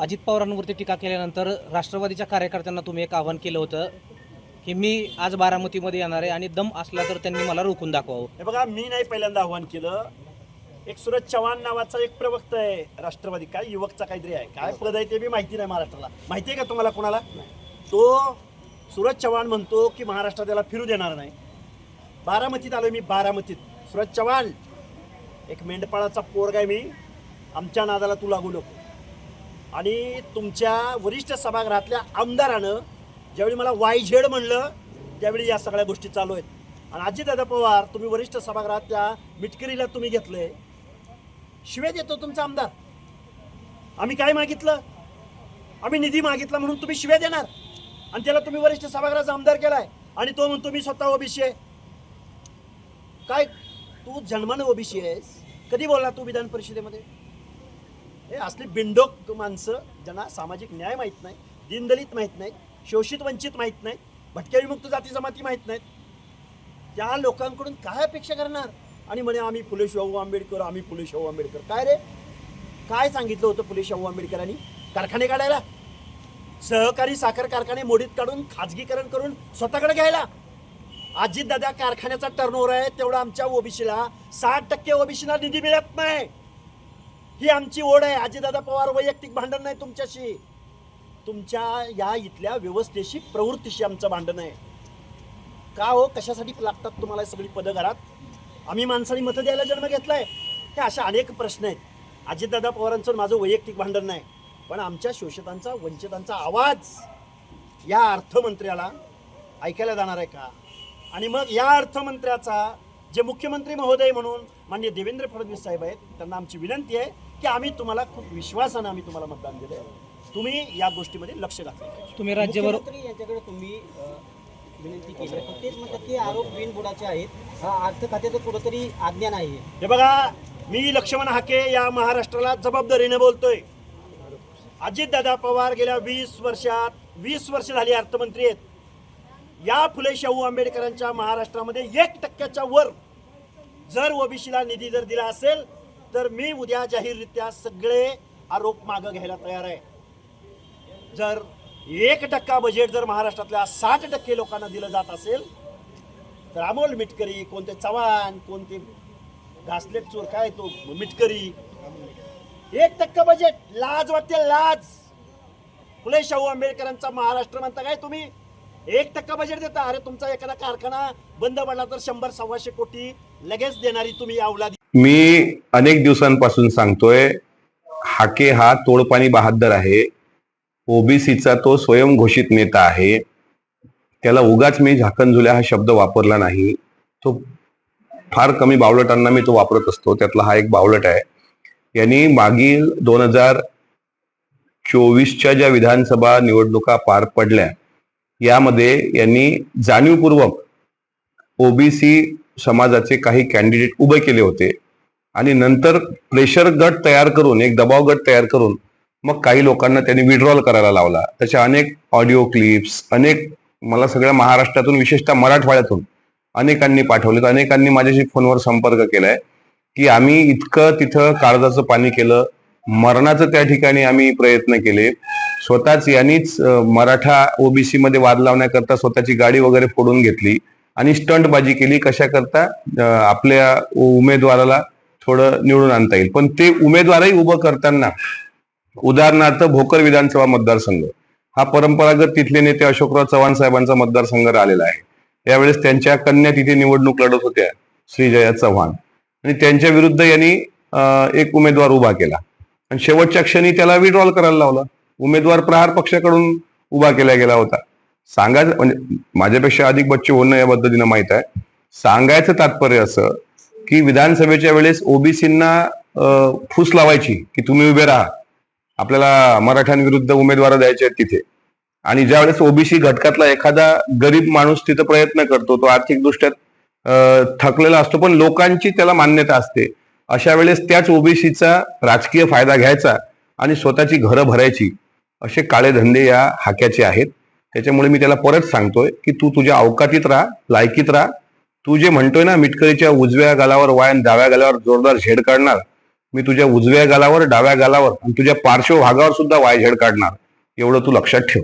अजित पवारांवरती टीका केल्यानंतर राष्ट्रवादीच्या कार्यकर्त्यांना तुम्ही एक आवाहन केलं होतं की मी आज बारामतीमध्ये येणार आहे आणि दम असला तर त्यांनी मला रोखून दाखवावं. हे बघा मी नाही पहिल्यांदा आव्हान केलं. एक सूरज चव्हाण नावाचा एक प्रवक्ता आहे राष्ट्रवादी. काय युवकचा काहीतरी आहे. काय पद आहे ते बी माहिती नाही महाराष्ट्राला. माहिती आहे का तुम्हाला कोणाला? तो सूरज चव्हाण म्हणतो की महाराष्ट्रात त्याला फिरू देणार नाही. बारामतीत आलो मी बारामतीत. सूरज चव्हाण एक मेंढपाळाचा पोरग आहे मी. आमच्या नादाला तू लागू नको. आणि तुमच्या वरिष्ठ सभागृहातल्या आमदारानं ज्यावेळी मला वाय झेड म्हणलं त्यावेळी या सगळ्या गोष्टी चालू आहेत. आणि अजितदादा पवार तुम्ही वरिष्ठ सभागृहातल्या मिटकिरीला मिटकरीला तुम्ही घेतलंय. शिव्या देतो तुमचा आमदार. आम्ही काय मागितलं? आम्ही निधी मागितला म्हणून तुम्ही शिव्या देणार. आणि त्याला तुम्ही वरिष्ठ सभागृहाचा आमदार केलाय. आणि तो म्हणतो मी स्वतः ओबीसी आहे. काय? तू जन्मानं ओबीसी आहेस. कधी बोलला तू विधान परिषदेमध्ये? हे असली बिंडोक माणसं ज्यांना सामाजिक न्याय माहीत नाही दीनदलित माहीत नाही शोषित वंचित माहीत नाही भटक्या विमुक्त जाती जमाती माहीत नाहीत त्या लोकांकडून काय अपेक्षा करणार? आणि म्हणे आम्ही फुले शाहू आंबेडकर आम्ही फुले शाहू आंबेडकर. काय रे? काय सांगितलं होतं फुले शाहू आंबेडकरांनी? कारखाने काढायला? सहकारी साखर कारखाने मोडीत काढून खाजगीकरण करून स्वतःकडे घ्यायला? अजितदादा कारखान्याचा टर्नओव्हर आहे तेवढा आमच्या ओबीसीला साठ टक्के ओबीसीला निधी मिळत नाही. ही आमची ओढ आहे. अजितदादा पवार वैयक्तिक भांडण नाही तुमच्याशी. तुमच्या या इथल्या व्यवस्थेशी प्रवृत्तीशी आमचं भांडण आहे. का हो? कशासाठी लागतात तुम्हाला सगळी पदं घरात? आम्ही माणसाने मतं द्यायला जन्म घेतलाय. हे अशा अनेक प्रश्न आहेत. अजितदादा पवारांचं माझं वैयक्तिक भांडण नाही. पण आमच्या शोषितांचा वंचितांचा आवाज या अर्थमंत्र्याला ऐकायला जाणार आहे का? आणि मग या अर्थमंत्र्याचा जे मुख्यमंत्री महोदय म्हणून माननीय देवेंद्र फडणवीस साहेब आहेत त्यांना आमची विनंती आहे की आम्ही तुम्हाला खूप विश्वासानं आम्ही तुम्हाला मतदान दिलं आहे तुम्ही या गोष्टीमध्ये लक्ष घातलं. तुम्ही राज्यभर यांच्याकडे तुम्ही विनंती केली आहे. तेच म्हणतात की आरोप बिनबुडाचे आहेत. हा अर्थ खात्याचं कुठंतरी आज्ञा नाही हे बघा मी लक्ष्मण हाके या महाराष्ट्राला जबाबदारीने बोलतोय. अजितदादा पवार गेल्या वीस वर्षात वीस वर्ष झाली अर्थमंत्री आहेत. या फुले शाहू आंबेडकरांच्या महाराष्ट्रामध्ये एक टक्क्याच्या वर जर ओबीसीला निधी जर दिला असेल तर मी उद्या जाहीररित्या सगळे आरोप मागं घ्यायला तयार आहे. जर एक टक्का बजेट जर महाराष्ट्रातल्या साठ टक्के लोकांना दिलं जात असेल तर अमोल मिटकरी कोणते चव्हाण कोणते घासलेट चोर काय तो मिटकरी एक टक्का बजेट लाज वाटते लाज. फुले शाहू आंबेडकरांचा महाराष्ट्र म्हणता काय तुम्ही? एक टक्का बजेट देता. अरे तुमचा एखादा कारखाना बंद पडला तर शंभर सव्वाशे कोटी लगेच देणारी तुम्ही अवलादी मी अनेक दिवसांपासून सांगतोय हाके हा तोडपाणी बहादर आहे. ओबीसीचा तो स्वयंघोषित नेता आहे. त्याला उगाच मी झाकणझुल्या हा शब्द वापरला नाही. तो फार कमी बावलटांना मी तो वापरत असतो. त्यातला हा एक बावलट आहे. यांनी मागील दोन हजार चोवीसच्या ज्या विधानसभा निवडणुका पार पडल्या यामध्ये यांनी जाणीवपूर्वक ओबीसी समाजाचे काही कॅन्डिडेट उभे केले होते. आणि नंतर प्रेशर गट तयार करून एक दबाव गट तयार करून मग काही लोकांना त्यांनी विड्रॉल करायला लावला. त्याच्या अनेक ऑडिओ क्लिप्स अनेक मला सगळ्या महाराष्ट्रातून विशेषतः मराठवाड्यातून अनेकांनी पाठवले अनेकांनी माझ्याशी फोनवर संपर्क केलाय की आम्ही इतकं तिथं काळजाचं पाणी केलं. मरणाचं त्या ठिकाणी आम्ही प्रयत्न केले. स्वतःच यांनीच मराठा ओबीसी मध्ये वाद लावण्याकरता स्वतःची गाडी वगैरे फोडून घेतली आणि स्टंटबाजी केली. कशा करता आपल्या उमेदवाराला थोडं निवडून आणता येईल. पण ते उमेदवारही उभं करताना उदाहरणार्थ भोकर विधानसभा मतदारसंघ हा परंपरागत तिथले नेते अशोकराव चव्हाण साहेबांचा मतदारसंघ राहिलेला आहे. यावेळेस त्यांच्या कन्या तिथे निवडणूक लढत होत्या श्रीजया चव्हाण. आणि त्यांच्या विरुद्ध यांनी एक उमेदवार उभा केला. आणि शेवटच्या क्षणी त्याला विड्रॉल करायला लावला. उमेदवार प्रहार पक्षाकडून उभा केला गेला होता. सांगायचं म्हणजे माझ्यापेक्षा अधिक बच्चे होणं या पद्धतीनं माहीत आहे. सांगायचं तात्पर्य असं की विधानसभेच्या वेळेस ओबीसींना फूस लावायची की तुम्ही उभे राहा. आपल्याला मराठ्यांविरुद्ध उमेदवार द्यायचे आहेत तिथे. आणि ज्यावेळेस ओबीसी घटकातला एखादा गरीब माणूस तिथं प्रयत्न करतो तो आर्थिकदृष्ट्या थकलेला असतो पण लोकांची त्याला मान्यता असते. अशा वेळेस त्याच ओबीसीचा राजकीय फायदा घ्यायचा आणि स्वतःची घरं भरायची. असे काळे धंदे या हाक्याचे आहेत. त्याच्यामुळे मी त्याला परत सांगतोय की तू तुझ्या अवकातीत राहा लायकीत राहा. तू जे म्हणतोय ना मिटकरीच्या उजव्या गालावर वाय डाव्या गालावर जोरदार झेड काढणार. मी तुझ्या उजव्या गालावर डाव्या गालावर आणि तुझ्या पार्श्वभागावर सुद्धा वाय झेड काढणार. एवढं तू लक्षात ठेव.